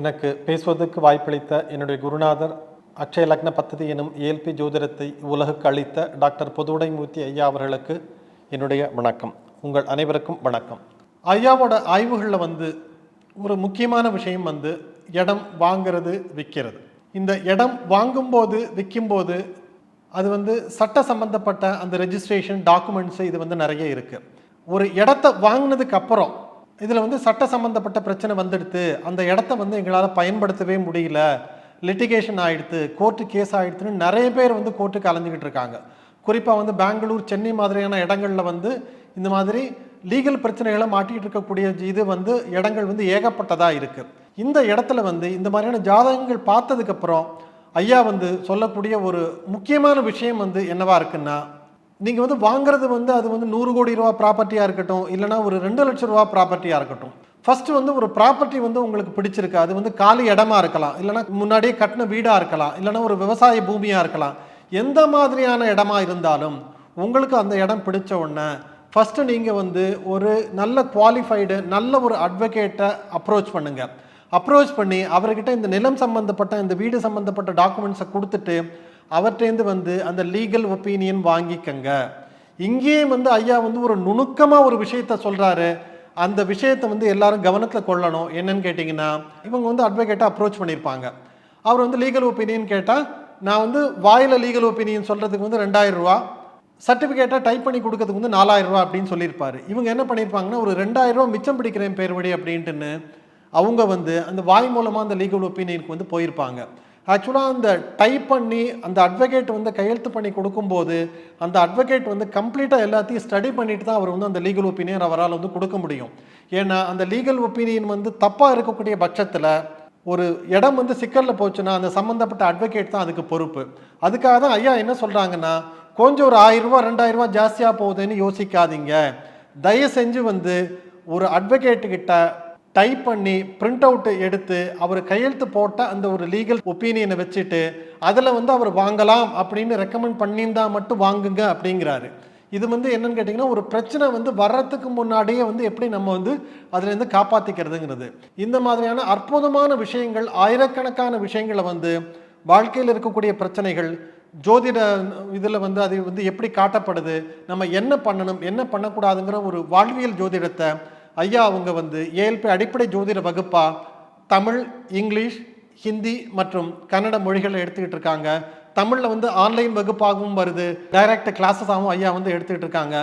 எனக்கு பேசுவதற்கு வாய்ப்பளித்த என்னுடைய குருநாதர் அக்ஷய லக்ன பத்ததி எனும் ஏல்பி ஜோதிடத்தை உலகுக்கு அளித்த டாக்டர் பொதுவுடைமூர்த்தி ஐயா அவர்களுக்கு என்னுடைய வணக்கம். உங்கள் அனைவருக்கும் வணக்கம். ஐயாவோட ஆய்வுகளில் வந்து ஒரு முக்கியமான விஷயம் வந்து இடம் வாங்கிறது விற்கிறது. இந்த இடம் வாங்கும்போது விற்கும்போது அது வந்து சட்ட சம்பந்தப்பட்ட அந்த ரெஜிஸ்ட்ரேஷன் டாக்குமெண்ட்ஸு இது வந்து நிறைய இருக்குது ஒரு இடத்த வாங்கினதுக்கு அப்புறம் இதில் வந்து சட்ட சம்பந்தப்பட்ட பிரச்சனை வந்துடுத்து அந்த இடத்த வந்து எங்களால் பயன்படுத்தவே முடியல லிட்டிகேஷன் ஆகிடுது கோர்ட்டு கேஸ் ஆகிடுதுன்னு நிறைய பேர் வந்து கோர்ட்டுக்கு அலைஞ்சிக்கிட்டு இருக்காங்க. குறிப்பாக வந்து பெங்களூர் சென்னை மாதிரியான இடங்களில் வந்து இந்த மாதிரி லீகல் பிரச்சனைகளை மாட்டிகிட்டு இருக்கக்கூடிய இது வந்து இடங்கள் வந்து ஏகப்பட்டதாக இருக்குது இந்த இடத்துல வந்து இந்த மாதிரியான ஜாதகங்கள் பார்த்ததுக்கப்புறம் ஐயா வந்து சொல்லக்கூடிய ஒரு முக்கியமான விஷயம் வந்து என்னவா இருக்குன்னா நீங்கள் வந்து வாங்குறது வந்து அது வந்து நூறு கோடி ரூபா ப்ராப்பர்ட்டியாக இருக்கட்டும் இல்லைனா ஒரு ரெண்டு லட்சம் ரூபா ப்ராப்பர்ட்டியாக இருக்கட்டும். ஃபஸ்ட்டு வந்து ஒரு ப்ராப்பர்ட்டி வந்து உங்களுக்கு பிடிச்சிருக்கு. அது வந்து காலி இடமா இருக்கலாம். இல்லைனா முன்னாடியே கட்டின வீடாக இருக்கலாம். இல்லைனா ஒரு விவசாய பூமியாக இருக்கலாம். எந்த மாதிரியான இடமா இருந்தாலும் உங்களுக்கு அந்த இடம் பிடிச்ச உடனே ஃபஸ்ட்டு நீங்கள் வந்து ஒரு நல்ல குவாலிஃபைடு நல்ல ஒரு அட்வொகேட்டை அப்ரோச் பண்ணுங்கள் அப்ரோச் பண்ணி அவர்கிட்ட இந்த நிலம் சம்மந்தப்பட்ட இந்த வீடு சம்மந்தப்பட்ட டாக்குமெண்ட்ஸை கொடுத்துட்டு அவர்கிட்டேருந்து வந்து அந்த லீகல் ஒப்பீனியன் வாங்கிக்கங்க. இங்கேயே வந்து ஐயா வந்து ஒரு நுணுக்கமாக ஒரு விஷயத்த சொல்கிறாரு அந்த விஷயத்தை வந்து எல்லாரும் கவனத்தில் கொள்ளணும். என்னன்னு கேட்டிங்கன்னா இவங்க வந்து அட்வொகேட்டை அப்ரோச் பண்ணியிருப்பாங்க. அவர் வந்து லீகல் ஒப்பீனியன் கேட்டால் நான் வந்து வாயில் லீகல் ஒப்பீனியன் சொல்கிறதுக்கு வந்து ரெண்டாயிரம் ரூபா சர்டிஃபிகேட்டாக டைப் பண்ணி கொடுக்கறதுக்கு வந்து நாலாயிரம் ரூபா அப்படின்னு சொல்லியிருப்பார். இவங்க என்ன பண்ணியிருப்பாங்கன்னா ஒரு ரெண்டாயிரம் ரூபா மிச்சம் பிடிக்கிறேன் பேர் வழி அப்படின்ட்டுன்னு அவங்க வந்து அந்த வாய் மூலமாக அந்த லீகல் ஒப்பீனியனுக்கு வந்து போயிருப்பாங்க. ஆக்சுவலாக அந்த டைப் பண்ணி அந்த அட்வொகேட் வந்து கையெழுத்து பண்ணி கொடுக்கும்போது அந்த அட்வொகேட் வந்து கம்ப்ளீட்டாக எல்லாத்தையும் ஸ்டடி பண்ணிட்டு தான் அவர் வந்து அந்த லீகல் ஒப்பீனியன் அவரால் வந்து கொடுக்க முடியும். ஏன்னா அந்த லீகல் ஒப்பீனியன் வந்து தப்பாக இருக்கக்கூடிய பட்சத்தில் ஒரு இடம் வந்து சிக்கலில் போச்சுன்னா அந்த சம்மந்தப்பட்ட அட்வொகேட் தான் அதுக்கு பொறுப்பு. அதுக்காக தான் ஐயா என்ன சொல்கிறாங்கன்னா கொஞ்சம் ஒரு ஆயிரம் ரூபா ஜாஸ்தியாக போகுதுன்னு யோசிக்காதீங்க. தயவு செஞ்சு வந்து ஒரு அட்வொகேட்டுக்கிட்ட டைப் பண்ணி பிரிண்ட் அவுட் எடுத்து அவர் கையெழுத்து போட்ட அந்த ஒரு லீகல் ஒப்பீனியனை வச்சுட்டு அதில் வந்து அவர் வாங்கலாம் அப்படின்னு ரெக்கமெண்ட் பண்ணியிருந்தா மட்டும் வாங்குங்க அப்படிங்கிறாரு. இது வந்து என்னன்னு கேட்டிங்கன்னா ஒரு பிரச்சனை வந்து வர்றதுக்கு முன்னாடியே வந்து எப்படி நம்ம வந்து அதுலேருந்து காப்பாற்றிக்கிறதுங்கிறது இந்த மாதிரியான அற்புதமான விஷயங்கள் ஆயிரக்கணக்கான விஷயங்களை வந்து வாழ்க்கையில் இருக்கக்கூடிய பிரச்சனைகள் ஜோதிட இதில் வந்து அது வந்து எப்படி காட்டப்படுது நம்ம என்ன பண்ணணும் என்ன பண்ணக்கூடாதுங்கிற ஒரு வாழ்வியல் ஜோதிடத்தை ஐயா அவங்க வந்து ஏஎல்பி அடிப்படை ஜோதிட வகுப்பா? தமிழ் இங்கிலீஷ் ஹிந்தி மற்றும் கன்னட மொழிகளை எடுத்துக்கிட்டு இருக்காங்க. தமிழில் வந்து ஆன்லைன் வகுப்பாகவும் வருது. டைரக்ட் கிளாஸஸாகவும் ஐயா வந்து எடுத்துக்கிட்டு இருக்காங்க.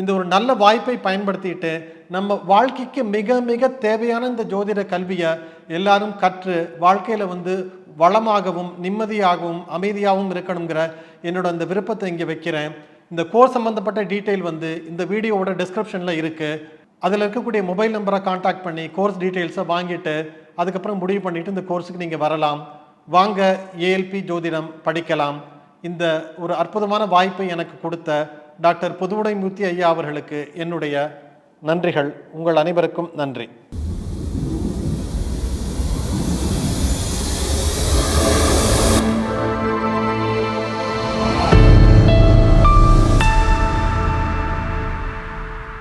இந்த ஒரு நல்ல வாய்ப்பை பயன்படுத்திட்டு நம்ம வாழ்க்கைக்கு மிக மிக தேவையான இந்த ஜோதிட கல்வியை எல்லாரும் கற்று வாழ்க்கையில் வந்து வளமாகவும் நிம்மதியாகவும் அமைதியாகவும் இருக்கணுங்கிற என்னோட அந்த விருப்பத்தை இங்கே வைக்கிறேன். இந்த கோர்ஸ் சம்மந்தப்பட்ட டீட்டெயில் வந்து இந்த வீடியோவோட டிஸ்கிரிப்ஷனில் இருக்குது அதில் இருக்கக்கூடிய மொபைல் நம்பரை காண்டாக்ட் பண்ணி கோர்ஸ் டீட்டெயில்ஸை வாங்கிட்டு அதுக்கப்புறம் முடிவு பண்ணிவிட்டு இந்த கோர்ஸுக்கு நீங்கள் வரலாம். வாங்க ஏஎல்பி ஜோதிடம் படிக்கலாம். இந்த ஒரு அற்புதமான வாய்ப்பை எனக்கு கொடுத்த டாக்டர் புதுவுடைமூர்த்தி ஐயா அவர்களுக்கு என்னுடைய நன்றிகள். உங்கள் அனைவருக்கும் நன்றி.